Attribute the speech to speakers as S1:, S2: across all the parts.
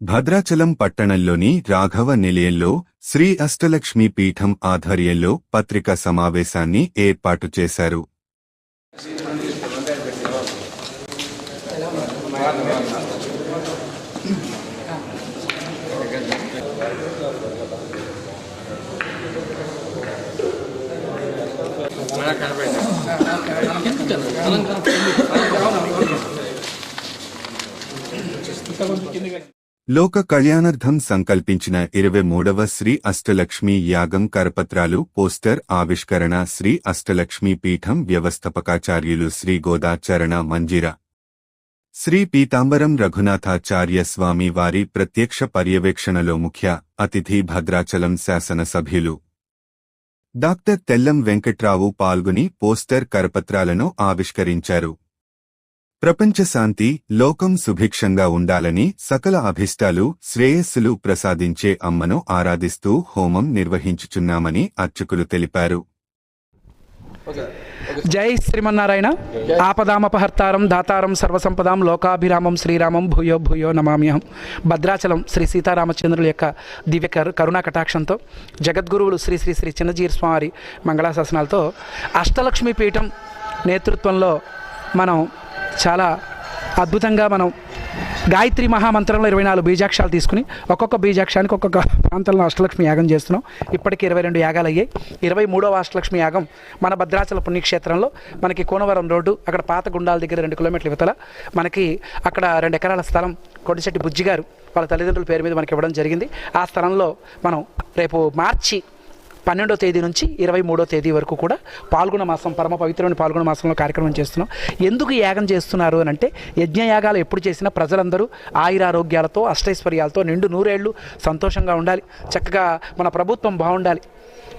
S1: భద్రాచలం పట్టణంలోని రాఘవ నిలయంలో శ్రీ అష్టలక్ష్మి పీఠం ఆధ్వర్యంలో పత్రికా సమావేశాన్ని ఏర్పాటు చేశారు. లోక కళ్యాణార్థం సంకల్పించిన ఇరవై మూడవ శ్రీ అష్టలక్ష్మి యాగం కరపత్రాలు పోస్టర్ ఆవిష్కరణ శ్రీ అష్టలక్ష్మి పీఠం వ్యవస్థాపకాచార్యులు శ్రీ గోదాచరణ మంజిర. శ్రీ పీతాంబరం రఘునాథాచార్య స్వామి వారి ప్రత్యక్ష పర్యవేక్షణలో ముఖ్య అతిథి భద్రాచలం శాసనసభ్యులు. డాక్టర్ తెల్లం వెంకట్రావు పాల్గొని పోస్టర్ కరపత్రాలను ఆవిష్కరించారు. ప్రపంచ శాంతి లోకం సుభిక్షంగా ఉండాలని సకల అభిష్టాలు శ్రేయస్సులు ప్రసాదించే అమ్మను ఆరాధిస్తూ హోమం నిర్వహించుచున్నామని అర్చకులు తెలిపారు.
S2: జై శ్రీమన్నారాయణ. ఆపదామపహర్తారం దాతారం సర్వసంపదాం లోకాభిరామం శ్రీరామం భూయో భూయో నమామ్యహం. భద్రాచలం శ్రీ సీతారామచంద్రుల యొక్క దివ్య కరు కరుణా కటాక్షంతో జగద్గురువులు శ్రీ శ్రీ శ్రీ చిన్నజీర్ స్వామి మంగళాశాసనాలతో అష్టలక్ష్మి పీఠం నేతృత్వంలో మనం చాలా అద్భుతంగా మనం గాయత్రి మహామంత్రంలో ఇరవై నాలుగు బీజాక్షాలు తీసుకుని ఒక్కొక్క బీజాక్షానికి ఒక్కొక్క ప్రాంతంలో అష్టలక్ష్మి యాగం చేస్తున్నాం. ఇప్పటికి ఇరవై రెండు యాగాలు అయ్యాయి. ఇరవై మూడవ అష్టలక్ష్మి యాగం మన భద్రాచల పుణ్యక్షేత్రంలో మనకి కోనవరం రోడ్డు అక్కడ పాత గుండాల దగ్గర రెండు కిలోమీటర్ల ఇవతల మనకి అక్కడ రెండు ఎకరాల స్థలం కొడిశెట్టి బుజ్జిగారు వాళ్ళ తల్లిదండ్రుల పేరు మీద మనకి ఇవ్వడం జరిగింది. ఆ స్థలంలో మనం రేపు మార్చి పన్నెండో తేదీ నుంచి ఇరవై మూడో తేదీ వరకు కూడా పాల్గొన మాసం పరమ పవిత్రమైన పాల్గొన మాసంలో కార్యక్రమం చేస్తున్నాం. ఎందుకు యాగం చేస్తున్నారు అని అంటే యజ్ఞయాగాలు ఎప్పుడు చేసినా ప్రజలందరూ ఆయురారోగ్యాలతో అష్టైశ్వర్యాలతో నిండు నూరేళ్ళు సంతోషంగా ఉండాలి. చక్కగా మన ప్రభుత్వం బాగుండాలి.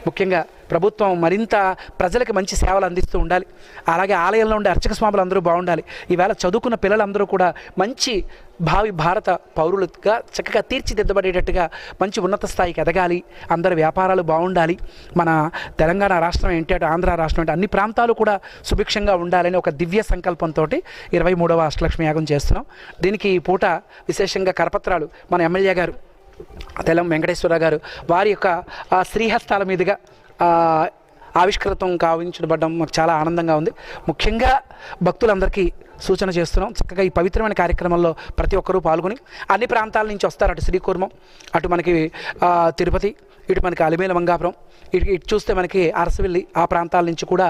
S2: ముఖ్యంగా ప్రభుత్వం మరింత ప్రజలకు మంచి సేవలు అందిస్తూ ఉండాలి. అలాగే ఆలయంలో ఉండే అర్చక స్వాములు అందరూ బాగుండాలి. ఈవేళ చదువుకున్న పిల్లలందరూ కూడా మంచి భావి భారత పౌరులుగా చక్కగా తీర్చిదిద్దబడేటట్టుగా మంచి ఉన్నత స్థాయికి ఎదగాలి. అందరి వ్యాపారాలు బాగుండాలి. మన తెలంగాణ రాష్ట్రం ఏంటి అటు ఆంధ్ర రాష్ట్రం ఏంటి అన్ని ప్రాంతాలు కూడా సుభిక్షంగా ఉండాలని ఒక దివ్య సంకల్పంతో ఇరవై మూడవ అష్టలక్ష్మి యాగం చేస్తున్నాం. దీనికి ఈ పూట విశేషంగా కరపత్రాలు మన ఎమ్మెల్యే గారు తెలం వెంకటేశ్వర గారు వారి యొక్క శ్రీహస్తాల మీదుగా ఆవిష్కృతం కావించబడడం మాకు చాలా ఆనందంగా ఉంది. ముఖ్యంగా భక్తులందరికీ సూచన చేస్తున్నాం. చక్కగా ఈ పవిత్రమైన కార్యక్రమంలో ప్రతి ఒక్కరూ పాల్గొని అన్ని ప్రాంతాల నుంచి వస్తారు. అటు శ్రీకూర్మం అటు మనకి తిరుపతి ఇటు మనకి అలిమేల మంగాపురం ఇటు ఇటు చూస్తే మనకి అరసవిల్లి ఆ ప్రాంతాల నుంచి కూడా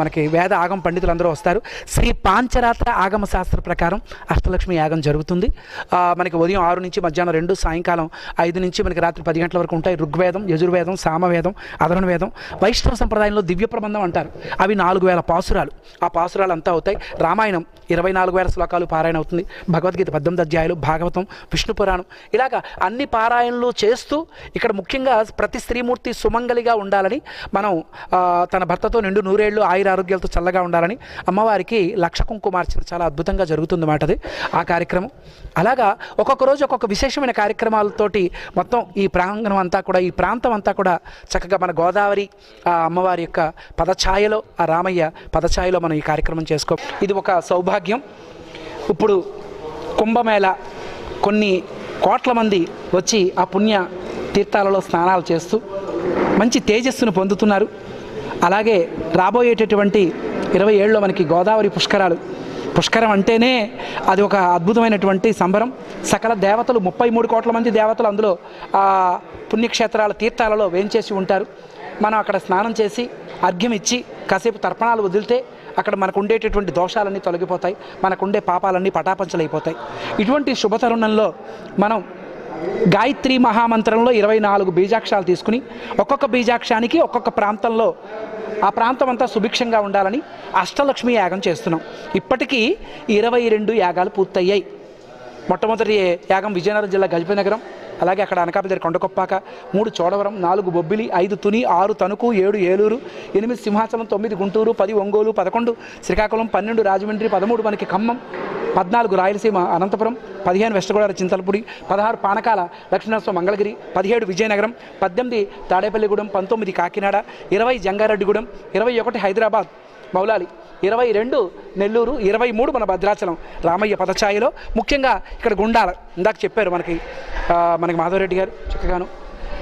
S2: మనకి వేద ఆగమ పండితులు అందరూ వస్తారు. శ్రీ పాంచరాత్ర ఆగమ శాస్త్ర ప్రకారం అష్టలక్ష్మి యాగం జరుగుతుంది. మనకి ఉదయం ఆరు నుంచి మధ్యాహ్నం రెండు సాయంకాలం ఐదు నుంచి మనకి రాత్రి పది గంటల వరకు ఉంటాయి. ఋగ్వేదం యజుర్వేదం సామవేదం అధర్ణ వేదం వైష్ణవ సంప్రదాయంలో దివ్య ప్రబంధం అంటారు. అవి నాలుగు వేల పాసురాలు. ఆ పాసురాలు అంతా అవుతాయి. రామాయణం ఇరవై నాలుగు వేల శ్లోకాలు పారాయణ అవుతుంది. భగవద్గీత పద్దెనిమిది అధ్యాయులు భాగవతం విష్ణు పురాణం. ఇలాగా అన్ని పారాయణలు చేస్తూ ఇక్కడ ముఖ్యంగా ప్రతి స్త్రీమూర్తి సుమంగలిగా ఉండాలని మనం తన భర్తతో నిండు నూరేళ్ళు ఆయుర ఆరోగ్యాలతో చల్లగా ఉండాలని అమ్మవారికి లక్ష కుంకుమార్చన చాలా అద్భుతంగా జరుగుతుంది అది ఆ కార్యక్రమం. అలాగా ఒక్కొక్క రోజు ఒక్కొక్క విశేషమైన కార్యక్రమాలతోటి మొత్తం ఈ ప్రాంగణం అంతా కూడా ఈ ప్రాంతం అంతా కూడా చక్కగా మన గోదావరి ఆ అమ్మవారి యొక్క పదఛాయలో ఆ రామయ్య పదఛాయలో మనం ఈ కార్యక్రమం చేసుకో ఇది ఒక సౌభాగ్యం. ఇప్పుడు కుంభమేళ కొన్ని కోట్ల మంది వచ్చి ఆ పుణ్య తీర్థాలలో స్నానాలు చేస్తూ మంచి తేజస్సును పొందుతున్నారు. అలాగే రాబోయేటటువంటి ఇరవై ఏళ్ళలో మనకి గోదావరి పుష్కరాలు. పుష్కరం అంటేనే అది ఒక అద్భుతమైనటువంటి సంబరం. సకల దేవతలు ముప్పై మూడు కోట్ల మంది దేవతలు అందులో పుణ్యక్షేత్రాల తీర్థాలలో వేంచేసి ఉంటారు. మనం అక్కడ స్నానం చేసి అర్ఘ్యం ఇచ్చి కాసేపు తర్పణాలు వదిలితే అక్కడ మనకు ఉండేటటువంటి దోషాలన్నీ తొలగిపోతాయి. మనకుండే పాపాలన్నీ పటాపంచలైపోతాయి. ఇటువంటి శుభ తరుణంలో మనం గాయత్రి మహామంత్రంలో ఇరవై నాలుగు బీజాక్షాలు తీసుకుని ఒక్కొక్క బీజాక్షానికి ఒక్కొక్క ప్రాంతంలో ఆ ప్రాంతం అంతా సుభిక్షంగా ఉండాలని అష్టలక్ష్మి యాగం చేస్తున్నాం. ఇప్పటికీ ఇరవై రెండు యాగాలు పూర్తయ్యాయి. మొట్టమొదటి యాగం విజయనగరం జిల్లా గజపతి నగరం అలాగే అక్కడ అనకాపల్లి దగ్గర కొండకొప్పాక మూడు చోడవరం నాలుగు బొబ్బిలి ఐదు తుని ఆరు తణుకు ఏడు ఏలూరు ఎనిమిది సింహాచలం తొమ్మిది గుంటూరు పది ఒంగోలు పదకొండు శ్రీకాకుళం పన్నెండు రాజమండ్రి పదమూడు మనకి ఖమ్మం పద్నాలుగు రాయలసీమ అనంతపురం పదిహేను వెస్టగోడారి చింతలపూడి పదహారు పానకాల లక్ష్మీనరసింహ మంగళగిరి పదిహేడు విజయనగరం పద్దెనిమిది తాడేపల్లిగూడెం పంతొమ్మిది కాకినాడ ఇరవై జంగారెడ్డిగూడెం ఇరవై ఒకటి హైదరాబాద్ మౌలాలి. ఇరవై రెండు నెల్లూరు ఇరవై మూడు మన భద్రాచలం రామయ్య పదఛాయలో. ముఖ్యంగా ఇక్కడ గుండాల ఇందాక చెప్పారు మనకి మనకి మాధవరెడ్డి గారు చక్కగాను.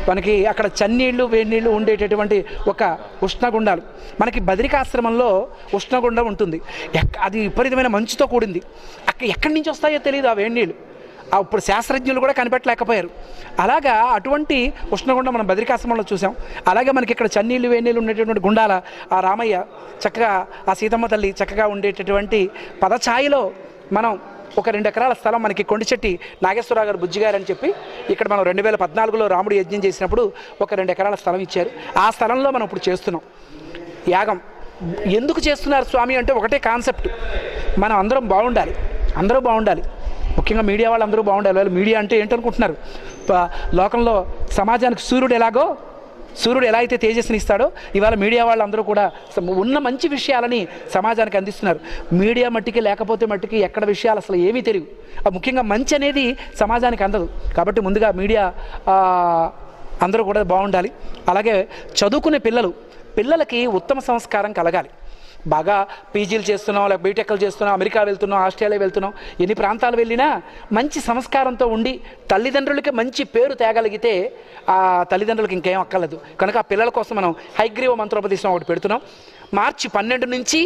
S2: మనకి అక్కడ చన్నీళ్ళు వేడి నీళ్ళు ఉండేటటువంటి ఒక ఉష్ణగుండాలు. మనకి బదరికాశ్రమంలో ఉష్ణగుండం ఉంటుంది. ఎక్- అది విపరీతమైన మంచుతో కూడింది. అక్కడ ఎక్కడి నుంచి వస్తాయో తెలియదు ఆ వేడి నీళ్ళు ఇప్పుడు శాస్త్రజ్ఞులు కూడా కనిపెట్టలేకపోయారు. అలాగా అటువంటి ఉష్ణగుండం మనం బద్రికాశ్రమంలో చూసాం. అలాగే మనకి ఇక్కడ చన్నీళ్ళు వేనీళ్ళు ఉండేటటువంటి గుండాల ఆ రామయ్య చక్కగా ఆ సీతమ్మ తల్లి చక్కగా ఉండేటటువంటి పదఛాయిలో మనం ఒక రెండు ఎకరాల స్థలం మనకి కొండిచెట్టి నాగేశ్వరరావు గారు బుజ్జిగారు అని చెప్పి ఇక్కడ మనం రెండు వేల పద్నాలుగులో రాముడు యజ్ఞం చేసినప్పుడు ఒక రెండు ఎకరాల స్థలం ఇచ్చారు. ఆ స్థలంలో మనం ఇప్పుడు చేస్తున్నాం. యాగం. ఎందుకు చేస్తున్నారు స్వామి అంటే ఒకటే కాన్సెప్ట్. మనం అందరం బాగుండాలి. అందరూ బాగుండాలి. ముఖ్యంగా మీడియా వాళ్ళందరూ బాగుండాలి. వాళ్ళు మీడియా అంటే ఏంటనుకుంటున్నారు? లోకంలో సమాజానికి సూర్యుడు ఎలాగో సూర్యుడు ఎలా అయితే తేజస్సుని ఇస్తాడో ఇవాళ మీడియా వాళ్ళందరూ కూడా ఉన్న మంచి విషయాలని సమాజానికి అందిస్తున్నారు. మీడియా మట్టికి లేకపోతే మట్టికి ఎక్కడ విషయాలు అసలు ఏమీ తెలియవు ఆ ముఖ్యంగా మంచి అనేది సమాజానికి అందదు. కాబట్టి ముందుగా మీడియా అందరూ కూడా బాగుండాలి. అలాగే చదువుకునే పిల్లలు పిల్లలకి ఉత్తమ సంస్కారం కలగాలి. బాగా పీజీలు చేస్తున్నాం లేక బీటెక్లు చేస్తున్నాం అమెరికా వెళ్తున్నాం ఆస్ట్రేలియా వెళ్తున్నాం ఎన్ని ప్రాంతాలు వెళ్ళినా మంచి సంస్కారంతో ఉండి తల్లిదండ్రులకి మంచి పేరు తేగలిగితే ఆ తల్లిదండ్రులకి ఇంకేం అక్కర్లేదు. కనుక ఆ పిల్లల కోసం మనం హైగ్రీవ మంత్రోపదేశం ఒకటి పెడుతున్నాం. మార్చి పన్నెండు నుంచి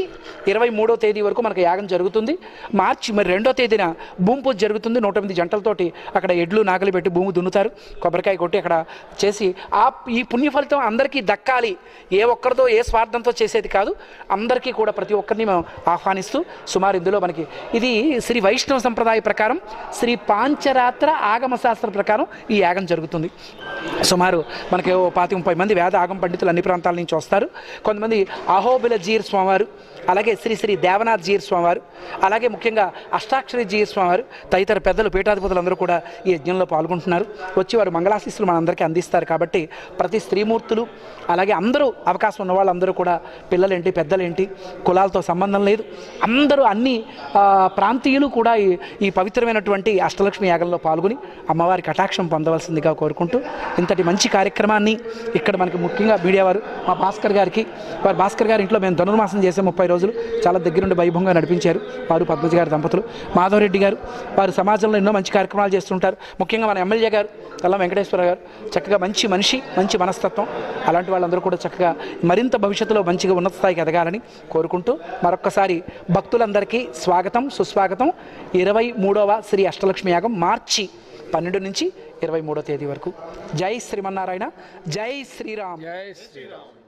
S2: ఇరవై మూడో తేదీ వరకు మనకు యాగం జరుగుతుంది. మార్చి మరి రెండో తేదీన భూమి పూజ జరుగుతుంది. నూట ఎనిమిది జంటలతోటి అక్కడ ఎడ్లు నాగలి పెట్టి భూమి దున్నుతారు. కొబ్బరికాయ కొట్టి అక్కడ చేసి ఆ ఈ పుణ్య ఫలితం అందరికీ దక్కాలి. ఏ ఒక్కరితో ఏ స్వార్థంతో చేసేది కాదు. అందరికీ కూడా ప్రతి ఒక్కరిని మేము ఆహ్వానిస్తూ సుమారు ఇందులో మనకి ఇది శ్రీ వైష్ణవ సంప్రదాయ ప్రకారం శ్రీ పాంచరాత్ర ఆగమ శాస్త్ర ప్రకారం ఈ యాగం జరుగుతుంది. సుమారు మనకి ఓ పాతి ముప్పై మంది వేద ఆగమ పండితులు అన్ని ప్రాంతాల నుంచి వస్తారు. కొంతమంది అహో అహోబిల జీర్ స్వామివారు అలాగే శ్రీ శ్రీ దేవనాథ్ జీర్ స్వామివారు అలాగే ముఖ్యంగా అష్టాక్షరి జీర్ స్వామివారు తదితర పెద్దలు పీఠాధిపతులు అందరూ కూడా ఈ యజ్ఞంలో పాల్గొంటున్నారు. వచ్చి వారు మంగళాశీస్సులు మనందరికీ అందిస్తారు కాబట్టి ప్రతి స్త్రీమూర్తులు అలాగే అందరూ అవకాశం ఉన్న వాళ్ళందరూ కూడా పిల్లలేంటి పెద్దలేంటి కులాలతో సంబంధం లేదు. అందరూ అన్ని ప్రాంతీయులు కూడా ఈ ఈ పవిత్రమైనటువంటి అష్టలక్ష్మి యాగంలో పాల్గొని అమ్మవారి కటాక్షం పొందవలసిందిగా కోరుకుంటూ ఇంతటి మంచి కార్యక్రమాన్ని ఇక్కడ మనకి ముఖ్యంగా మీడియా వారు మా భాస్కర్ గారికి వారు భాస్కర్ గారి ఇంట్లో మేము ధనుర్మాసం చేసే ముప్పై రోజులు చాలా దగ్గరుండి వైభవంగా నడిపించారు వారు పద్మజ గారి దంపతులు. మాధవరెడ్డి గారు వారు సమాజంలో ఎన్నో మంచి కార్యక్రమాలు చేస్తుంటారు. ముఖ్యంగా మన ఎమ్మెల్యే గారు కల్లా వెంకటేశ్వర గారు చక్కగా మంచి మనిషి మంచి మనస్తత్వం. అలాంటి వాళ్ళందరూ కూడా చక్కగా మరింత భవిష్యత్తులో మంచిగా ఉన్నత స్థాయికి ఎదగాలని కోరుకుంటూ మరొక్కసారి భక్తులందరికీ స్వాగతం సుస్వాగతం. ఇరవై మూడవ శ్రీ అష్టలక్ష్మి యాగం మార్చి పన్నెండు నుంచి ఇరవై మూడో తేదీ వరకు. జై శ్రీమన్నారాయణ జై శ్రీరామ్. జై శ్రీరామ్.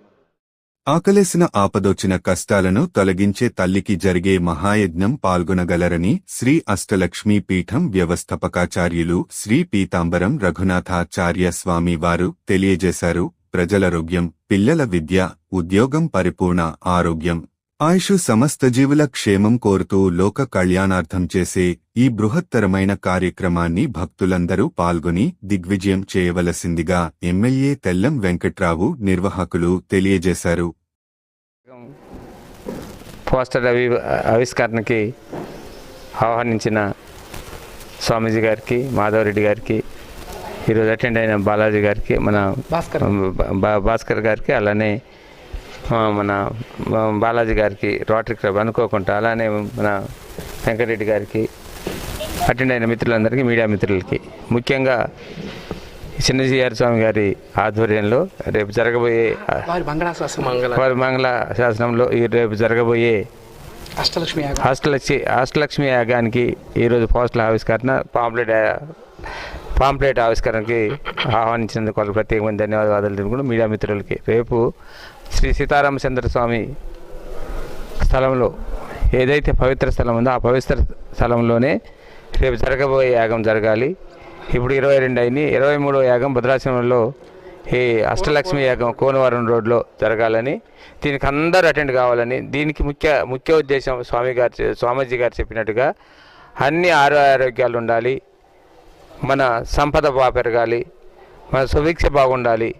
S1: ఆకలేసిన ఆపదొచ్చిన కష్టాలను తొలగించే తల్లికి జరిగే మహాయజ్ఞం పాల్గొనగలరని శ్రీ అష్టలక్ష్మీ పీఠం వ్యవస్థాపకాచార్యులు శ్రీ పీతాంబరం రఘునాథాచార్య స్వామి వారు తెలియజేశారు. ప్రజలారోగ్యం పిల్లల విద్య ఉద్యోగం పరిపూర్ణ ఆరోగ్యం. ఆయుషు సమస్త జీవుల క్షేమం కోరుతూ లోక కళ్యాణార్థం చేసే ఈ బృహత్తరమైన కార్యక్రమాన్ని భక్తులందరూ పాల్గొని దిగ్విజయం చేయవలసిందిగా ఎమ్మెల్యే తెల్లం వెంకట్రావు నిర్వాహకులు తెలియజేశారు.
S3: పోస్టర్ అవి ఆవిష్కరణకి ఆహ్వానించిన స్వామీజీ గారికి మాధవరెడ్డి గారికి ఈరోజు అటెండ్ అయిన బాలాజీ గారికి మన
S2: భాస్కర్.
S3: భాస్కర్ గారికి అలానే మన బాలాజీ గారికి రోటరీ క్లబ్ అనుకోకుండా అలానే మన వెంకటరెడ్డి గారికి అటెండ్ అయిన మిత్రులందరికీ మీడియా మిత్రులకి. ముఖ్యంగా చిన్నజీఆర్ స్వామి గారి ఆధ్వర్యంలో రేపు జరగబోయే
S2: వారి
S3: మంగళ శాసనంలో ఈ రేపు జరగబోయే
S2: అష్టలక్ష్మి
S3: అష్టలక్ష్మి అష్టలక్ష్మి యాగానికి ఈరోజు పోస్టుల ఆవిష్కరణ పాంప్లెట్ పాంప్లెట్ ఆవిష్కరణకి ఆహ్వానించినందుకు వాళ్ళకి ప్రత్యేకమైన ధన్యవాదాలు తెలుపుకుంటూ మీడియా మిత్రులకి రేపు శ్రీ సీతారామచంద్ర స్వామి స్థలంలో ఏదైతే పవిత్ర స్థలం ఉందో ఆ పవిత్ర స్థలంలోనే రేపు జరగబోయే యాగం జరగాలి. ఇప్పుడు ఇరవై రెండు అయింది. ఇరవై మూడో యాగం భద్రాచలంలో ఈ అష్టలక్ష్మి యాగం కోనవరం రోడ్లో జరగాలని దీనికి అందరూ అటెండ్ కావాలని దీనికి ముఖ్య ముఖ్య ఉద్దేశం స్వామి గారు స్వామీజీ గారు చెప్పినట్టుగా అన్ని ఆరో ఆరోగ్యాలు ఉండాలి. మన సంపద బాగా పెరగాలి. మన సుభిక్ష బాగుండాలి.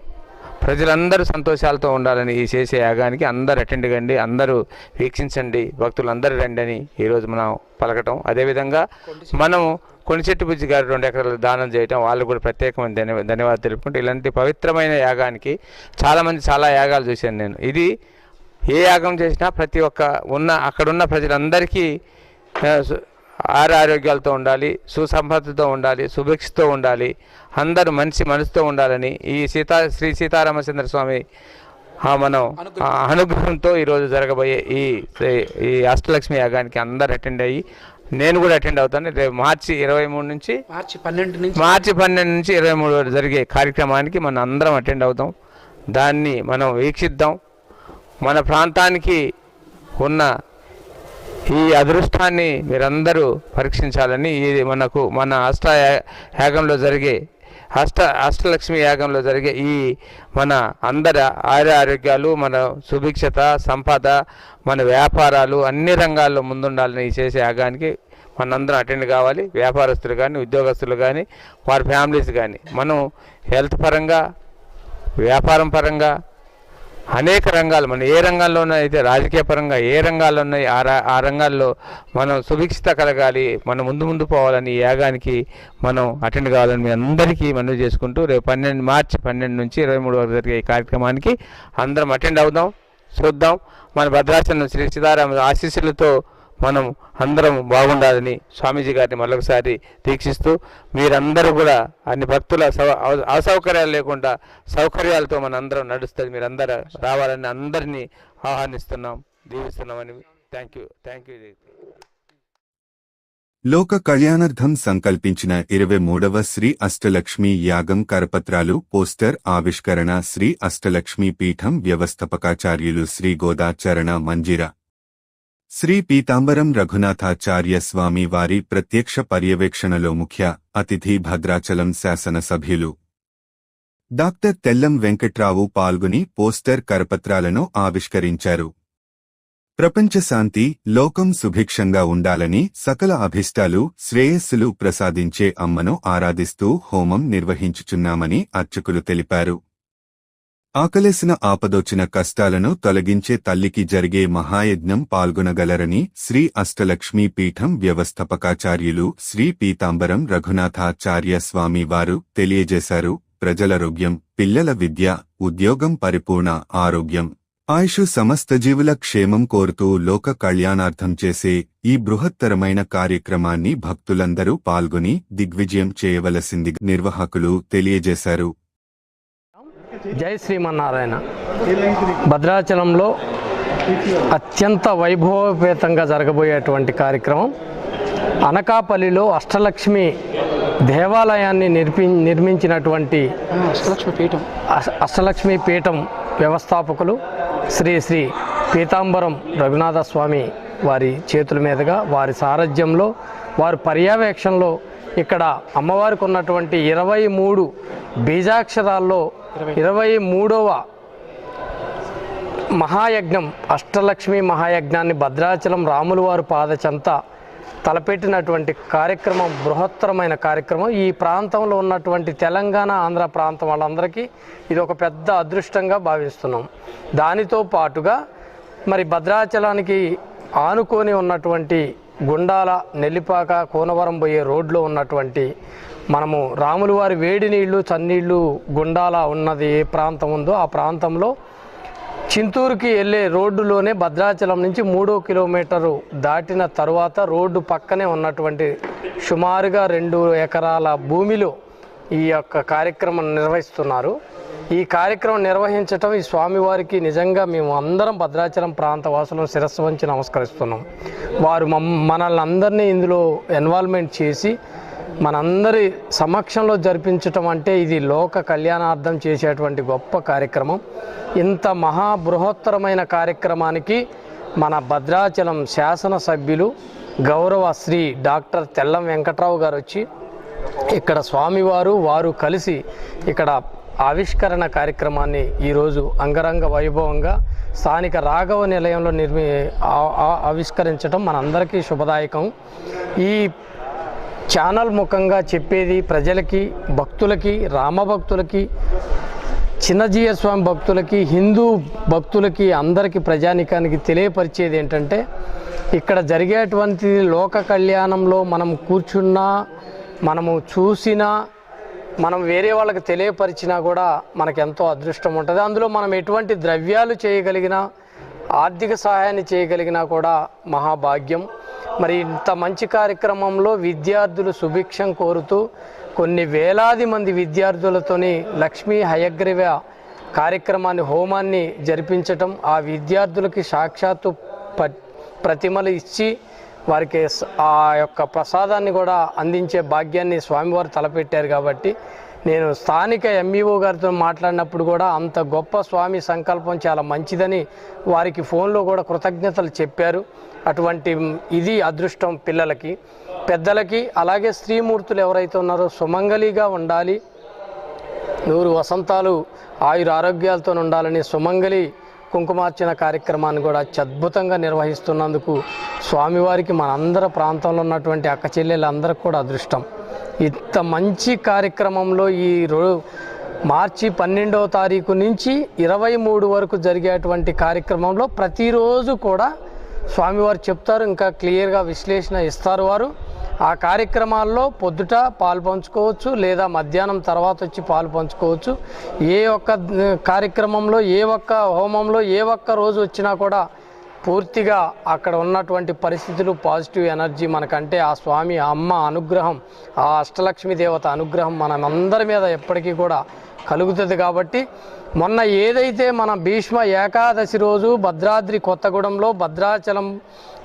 S3: ప్రజలందరూ సంతోషాలతో ఉండాలని ఈ చేసే యాగానికి అందరు అటెండ్ కండి అందరూ వీక్షించండి భక్తులు అందరూ రండి అని ఈరోజు మనం పలకటం. అదేవిధంగా మనము కొనిచెట్టు బుజ్జి గారు రెండు ఎకరాలు దానం చేయటం వాళ్ళు కూడా ప్రత్యేకమైన ధన్య ధన్యవాదాలు తెలుపుకుంటూ ఇలాంటి పవిత్రమైన యాగానికి చాలామంది చాలా యాగాలు చూశాను నేను. ఇది ఏ యాగం చేసినా ప్రతి ఒక్క ఉన్న అక్కడున్న ప్రజలందరికీ ఆరోగ్యాలతో ఉండాలి సుసంపదతో ఉండాలి సుభిక్షతో ఉండాలి అందరూ మనిషి మనసుతో ఉండాలని ఈ సీతా శ్రీ సీతారామచంద్ర స్వామి ఆ, మనం అనుగ్రహంతో ఈరోజు జరగబోయే ఈ ఈ అష్టలక్ష్మి యాగానికి అందరు అటెండ్ అయ్యి నేను కూడా అటెండ్ అవుతాను. రేపు మార్చి ఇరవై మూడు నుంచి
S2: మార్చి పన్నెండు నుంచి
S3: మార్చి పన్నెండు నుంచి ఇరవై మూడు వరకు జరిగే కార్యక్రమానికి మనం అందరం అటెండ్ అవుతాం. దాన్ని మనం వీక్షిద్దాం. మన ప్రాంతానికి ఉన్న ఈ అదృష్టాన్ని మీరందరూ పరీక్షించాలని ఇది మనకు మన అష్ట యాగంలో జరిగే అష్ట అష్టలక్ష్మి యాగంలో జరిగే ఈ మన అందరి ఆరోగ్య ఆరోగ్యాలు మన సుభిక్షత సంపద మన వ్యాపారాలు అన్ని రంగాల్లో ముందుండాలని ఈ చేసే యాగానికి మనందరం అటెండ్ కావాలి. వ్యాపారస్తులు కానీ ఉద్యోగస్తులు కానీ వారి ఫ్యామిలీస్ కానీ మనం హెల్త్ పరంగా వ్యాపారం పరంగా అనేక రంగాలు మనం ఏ రంగాల్లోనూ అయితే రాజకీయ పరంగా ఏ రంగాల్లో ఉన్నాయి ఆ ఆ రంగాల్లో మనం సుభిక్షిత కలగాలి మనం ముందు ముందు పోవాలని ఈ యాగానికి మనం అటెండ్ కావాలని మీ అందరికీ మనవి చేసుకుంటూ రేపు పన్నెండు మార్చి పన్నెండు నుంచి ఇరవై మూడు వరకు జరిగే ఈ కార్యక్రమానికి అందరం అటెండ్ అవుదాం చూద్దాం. మన భద్రాచలం శ్రీ సీతారామ ఆశీస్సులతో మనం అందరం బాగుండాలని స్వామీజీ గారిని మరొకసారి దీక్షిస్తూ మీరందరూ కూడా అన్ని భక్తుల సౌ- అసౌకర్యాలు లేకుండా సౌకర్యాలతో మన అందరం నడుస్తుంది. మీరందరూ రావాలని అందరినీ ఆహ్వానిస్తున్నాం. దీవిస్తున్నామని థ్యాంక్ యూ థ్యాంక్ యూ.
S1: లోక కళ్యాణార్థం సంకల్పించిన ఇరవై మూడవ శ్రీ అష్టలక్ష్మి యాగం కరపత్రాలు పోస్టర్ ఆవిష్కరణ శ్రీ అష్టలక్ష్మి పీఠం వ్యవస్థాపకాచార్యులు శ్రీ గోదాచరణ మంజిర. శ్రీ పీతాంబరం రఘునాథాచార్య స్వామి వారి ప్రత్యక్ష పర్యవేక్షణలో ముఖ్య అతిథి భద్రాచలం శాసనసభ్యులు డాక్టర్ తెల్లం వెంకట్రావు పాల్గొని పోస్టర్ కరపత్రాలను ఆవిష్కరించారు. ప్రపంచ శాంతి లోకం సుభిక్షంగా ఉండాలని సకల అభిష్టాలు శ్రేయస్సులు ప్రసాదించే అమ్మను ఆరాధిస్తూ హోమం నిర్వహించుచున్నామని అర్చకులు తెలిపారు. ఆకలేసిన ఆపదొచ్చిన కష్టాలను తొలగించే తల్లికి జరిగే మహాయజ్ఞం పాల్గొనగలరని శ్రీ అష్టలక్ష్మీ పీఠం వ్యవస్థాపకాచార్యులు శ్రీ పీతాంబరం రఘునాథాచార్య స్వామి వారు తెలియజేశారు. ప్రజలరోగ్యం పిల్లల విద్య ఉద్యోగం పరిపూర్ణ ఆరోగ్యం. ఆయుషు సమస్త జీవుల క్షేమం కోరుతూ లోక కళ్యాణార్థం చేసే ఈ బృహత్తరమైన కార్యక్రమాన్ని భక్తులందరూ పాల్గొని దిగ్విజయం చేయవలసింది నిర్వాహకులు తెలియజేశారు.
S4: జై శ్రీమన్నారాయణ. భద్రాచలంలో అత్యంత వైభవపేతంగా జరగబోయేటువంటి కార్యక్రమం. అనకాపల్లిలో అష్టలక్ష్మి దేవాలయాన్ని నిర్మి నిర్మించినటువంటి
S2: అష్టలక్ష్మి పీఠం.
S4: అష్ట- అష్టలక్ష్మి పీఠం వ్యవస్థాపకులు శ్రీ శ్రీ పీతాంబరం రఘునాథ స్వామి వారి చేతుల మీదుగా వారి సారథ్యంలో వారి పర్యవేక్షణలో ఇక్కడ అమ్మవారికి ఉన్నటువంటి ఇరవై మూడు బీజాక్షరాల్లో ఇరవై. మూడవ మహాయజ్ఞం అష్టలక్ష్మి మహాయజ్ఞాన్ని భద్రాచలం రాములవారు పాదచంత తలపెట్టినటువంటి కార్యక్రమం బృహత్తరమైన కార్యక్రమం. ఈ ప్రాంతంలో ఉన్నటువంటి తెలంగాణ ఆంధ్ర ప్రాంతం వాళ్ళందరికీ ఇది ఒక పెద్ద అదృష్టంగా భావిస్తున్నాం. దానితో పాటుగా మరి భద్రాచలానికి ఆనుకొని ఉన్నటువంటి గుండాల నెల్లిపాక కోనవరం పోయే రోడ్లో ఉన్నటువంటి మనము రాములు వారి వేడి నీళ్ళు చన్నీళ్ళు గుండాల ఉన్నది ఏ ప్రాంతం ఉందో ఆ ప్రాంతంలో చింతూరుకి వెళ్ళే రోడ్డులోనే భద్రాచలం నుంచి మూడో కిలోమీటరు దాటిన తరువాత రోడ్డు పక్కనే ఉన్నటువంటి సుమారుగా రెండు ఎకరాల భూమిలో ఈ యొక్క కార్యక్రమం నిర్వహిస్తున్నారు. ఈ కార్యక్రమం నిర్వహించటం ఈ స్వామివారికి నిజంగా మేము అందరం భద్రాచలం ప్రాంత వాసులను శిరస్సు వంచి నమస్కరిస్తున్నాం. వారు మమ్ మనల్ని అందరినీ ఇందులో ఇన్వాల్వ్మెంట్ చేసి మనందరి సమక్షంలో జరిపించటం అంటే ఇది లోక కళ్యాణార్థం చేసేటువంటి గొప్ప కార్యక్రమం. ఇంత మహా బృహత్తరమైన కార్యక్రమానికి మన భద్రాచలం శాసనసభ్యులు గౌరవ శ్రీ డాక్టర్ తెల్లం వెంకట్రావు గారు వచ్చి ఇక్కడ స్వామివారు వారు కలిసి ఇక్కడ ఆవిష్కరణ కార్యక్రమాన్ని ఈరోజు అంగరంగ వైభవంగా స్థానిక రాఘవ నిలయంలో నిర్మి ఆ- ఆవిష్కరించడం మనందరికీ శుభదాయకం. ఈ ఛానల్ ముఖంగా చెప్పేది ప్రజలకి భక్తులకి రామభక్తులకి చిన్నజీయ స్వామి భక్తులకి హిందూ భక్తులకి అందరికీ ప్రజానికానికి తెలియపరిచేది ఏంటంటే ఇక్కడ జరిగేటువంటి లోక కళ్యాణంలో మనం కూర్చున్నా మనము చూసినా మనం వేరే వాళ్ళకి తెలియపరిచినా కూడా మనకు ఎంతో అదృష్టం ఉంటుంది. అందులో మనం ఎటువంటి ద్రవ్యాలు చేయగలిగినా ఆర్థిక సహాయాన్ని చేయగలిగినా కూడా మహాభాగ్యం. మరి ఇంత మంచి కార్యక్రమంలో విద్యార్థులు సుభిక్షం కోరుతూ కొన్ని వేలాది మంది విద్యార్థులతోని లక్ష్మీ హయగ్రీవ కార్యక్రమాన్ని హోమాన్ని జరిపించటం ఆ విద్యార్థులకి సాక్షాత్తు ప ప్రతిమలు ఇచ్చి వారికి ఆ యొక్క ప్రసాదాన్ని కూడా అందించే భాగ్యాన్ని స్వామివారు తలపెట్టారు కాబట్టి నేను స్థానిక ఎంఈఓ గారితో మాట్లాడినప్పుడు కూడా అంత గొప్ప స్వామి సంకల్పం చాలా మంచిదని వారికి ఫోన్లో కూడా కృతజ్ఞతలు చెప్పారు. అటువంటి ఇది అదృష్టం పిల్లలకి. పెద్దలకి అలాగే స్త్రీమూర్తులు ఎవరైతే ఉన్నారో సుమంగళిగా ఉండాలి. నూరు వసంతాలు ఆయుర ఆరోగ్యాలతో ఉండాలని సుమంగళి కుంకుమార్చన కార్యక్రమాన్ని కూడా అత్యద్భుతంగా నిర్వహిస్తున్నందుకు స్వామివారికి మనందరి ప్రాంతంలో ఉన్నటువంటి అక్క చెల్లెలందరికీ కూడా అదృష్టం. ఇంత మంచి కార్యక్రమంలో ఈ రో మార్చి పన్నెండవ తారీఖు నుంచి ఇరవై మూడు వరకు జరిగేటువంటి కార్యక్రమంలో ప్రతిరోజు కూడా స్వామివారు చెప్తారు ఇంకా క్లియర్గా విశ్లేషణ ఇస్తారు వారు. ఆ కార్యక్రమాల్లో పొద్దుట పాలు పంచుకోవచ్చు లేదా మధ్యాహ్నం తర్వాత వచ్చి పాలు పంచుకోవచ్చు. ఏ ఒక్క కార్యక్రమంలో ఏ ఒక్క హోమంలో ఏ ఒక్క రోజు వచ్చినా కూడా పూర్తిగా అక్కడ ఉన్నటువంటి పరిస్థితులు పాజిటివ్ ఎనర్జీ మనకంటే ఆ స్వామి అమ్మ అనుగ్రహం ఆ అష్టలక్ష్మి దేవత అనుగ్రహం మనందరి మీద ఎప్పటికీ కూడా కలుగుతుంది కాబట్టి మొన్న ఏదైతే మన భీష్మ ఏకాదశి రోజు భద్రాద్రి కొత్తగూడెంలో భద్రాచలం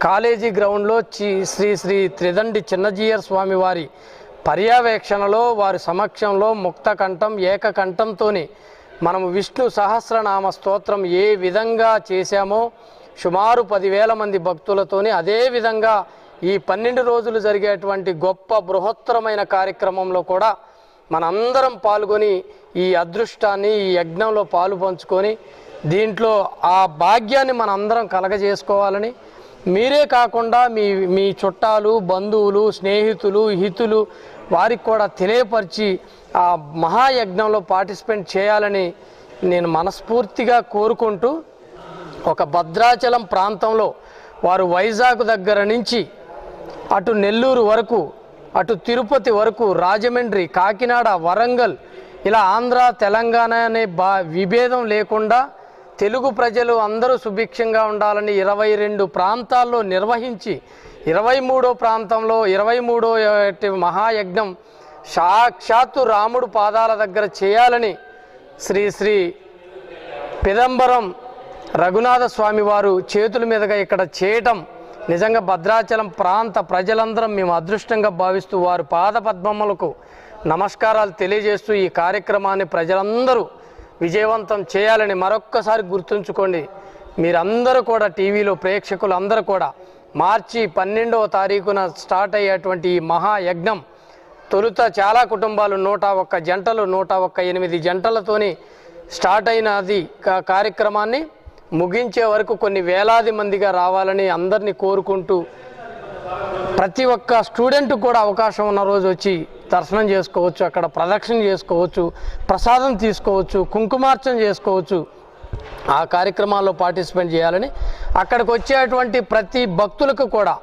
S4: కాలేజీ గ్రౌండ్లో చి శ్రీ శ్రీ త్రిదండి చిన్నజీయర్ స్వామి వారి పర్యవేక్షణలో వారి సమక్షంలో ముక్తకంఠం ఏకకంఠంతోనే మనము విష్ణు సహస్రనామ స్తోత్రం ఏ విధంగా చేశామో సుమారు పదివేల మంది భక్తులతోని అదే విధంగా ఈ పన్నెండు రోజులు జరిగేటువంటి గొప్ప బృహత్తరమైన కార్యక్రమంలో కూడా మనందరం పాల్గొని ఈ అదృష్టాన్ని ఈ యజ్ఞంలో పాలు పంచుకొని దీంట్లో ఆ భాగ్యాన్ని మనందరం కలగజేసుకోవాలని మీరే కాకుండా మీ మీ చుట్టాలు బంధువులు స్నేహితులు హితులు వారికి కూడా తెలియపరిచి ఆ మహాయజ్ఞంలో పార్టిసిపేట్ చేయాలని నేను మనస్ఫూర్తిగా కోరుకుంటూ ఒక భద్రాచలం ప్రాంతంలో వారు వైజాగ్ దగ్గర నుంచి అటు నెల్లూరు వరకు అటు తిరుపతి వరకు రాజమండ్రి కాకినాడ వరంగల్ ఇలా ఆంధ్ర తెలంగాణ అనే బా విభేదం లేకుండా తెలుగు ప్రజలు అందరూ సుభిక్షంగా ఉండాలని ఇరవై రెండు ప్రాంతాల్లో నిర్వహించి ఇరవై మూడో ప్రాంతంలో ఇరవై మూడో మహాయజ్ఞం సాక్షాత్తు రాముడు పాదాల దగ్గర చేయాలని శ్రీ శ్రీ పిదంబరం రఘునాథ స్వామి వారు చేతుల మీదుగా ఇక్కడ చేయటం నిజంగా భద్రాచలం ప్రాంత ప్రజలందరం మేము అదృష్టంగా భావిస్తూ వారు పాద పద్మములకు నమస్కారాలు తెలియజేస్తూ ఈ కార్యక్రమాన్ని ప్రజలందరూ విజయవంతం చేయాలని మరొక్కసారి గుర్తుంచుకోండి. మీరందరూ కూడా టీవీలో ప్రేక్షకులు అందరూ కూడా మార్చి పన్నెండవ తారీఖున స్టార్ట్ అయ్యేటువంటి ఈ మహాయజ్ఞం తొలుత చాలా కుటుంబాలు నూట ఒక్క జంటలు నూట ఒక్క ఎనిమిది జంటలతోని స్టార్ట్ అయినది కా- కార్యక్రమాన్ని ముగించే వరకు కొన్ని వేలాది మందిగా రావాలని అందరినీ కోరుకుంటూ ప్రతి ఒక్క స్టూడెంట్ కూడా అవకాశం ఉన్న రోజు వచ్చి దర్శనం చేసుకోవచ్చు అక్కడ ప్రదక్షిణ చేసుకోవచ్చు ప్రసాదం తీసుకోవచ్చు కుంకుమార్చన చేసుకోవచ్చు. ఆ కార్యక్రమాల్లో పార్టిసిపేట్ చేయాలని అక్కడికి వచ్చేటువంటి ప్రతి భక్తులకు కూడా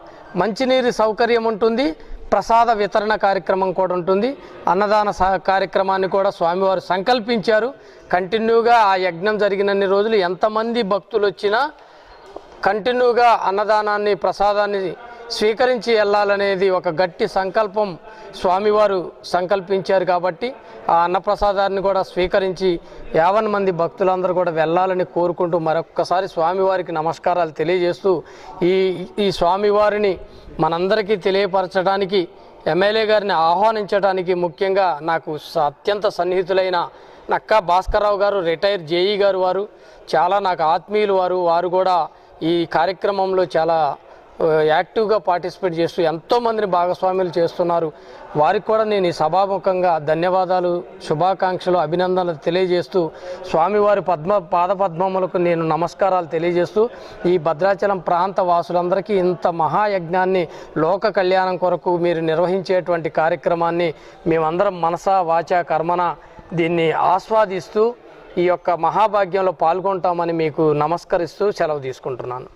S4: మంచినీరు సౌకర్యం ఉంటుంది. ప్రసాద వితరణ కార్యక్రమం కూడా ఉంటుంది. అన్నదాన సహ కార్యక్రమాన్ని కూడా స్వామివారు సంకల్పించారు. కంటిన్యూగా ఆ యజ్ఞం జరిగినన్ని రోజులు ఎంతమంది భక్తులు వచ్చినా కంటిన్యూగా అన్నదానాన్ని ప్రసాదాన్ని స్వీకరించి వెళ్ళాలనేది ఒక గట్టి సంకల్పం స్వామివారు సంకల్పించారు కాబట్టి ఆ అన్నప్రసాదాన్ని కూడా స్వీకరించి యావన్ మంది భక్తులందరూ కూడా వెళ్ళాలని కోరుకుంటూ మరొక్కసారి స్వామివారికి నమస్కారాలు తెలియజేస్తూ ఈ ఈ స్వామివారిని మనందరికీ తెలియపరచడానికి ఎమ్మెల్యే గారిని ఆహ్వానించడానికి ముఖ్యంగా నాకు స- అత్యంత సన్నిహితులైన నక్కా భాస్కర్రావు గారు రిటైర్ జేఈ గారు వారు చాలా నాకు ఆత్మీయులు వారు వారు కూడా ఈ కార్యక్రమంలో చాలా యాక్టివ్గా పార్టిసిపేట్ చేస్తూ ఎంతోమందిని భాగస్వాములు చేస్తున్నారు. వారికి కూడా నేను ఈ సభాముఖంగా ధన్యవాదాలు శుభాకాంక్షలు అభినందనలు తెలియజేస్తూ స్వామివారి పద్మ పాదపద్మములకు నేను నమస్కారాలు తెలియజేస్తూ ఈ భద్రాచలం ప్రాంత వాసులందరికీ ఇంత మహాయజ్ఞాన్ని లోక కళ్యాణం కొరకు మీరు నిర్వహించేటువంటి కార్యక్రమాన్ని మేమందరం మనసా వాచా కర్మన దీన్ని ఆస్వాదిస్తూ ఈ యొక్క మహాభాగ్యంలో పాల్గొంటామని మీకు నమస్కరిస్తూ సెలవు తీసుకుంటున్నాను.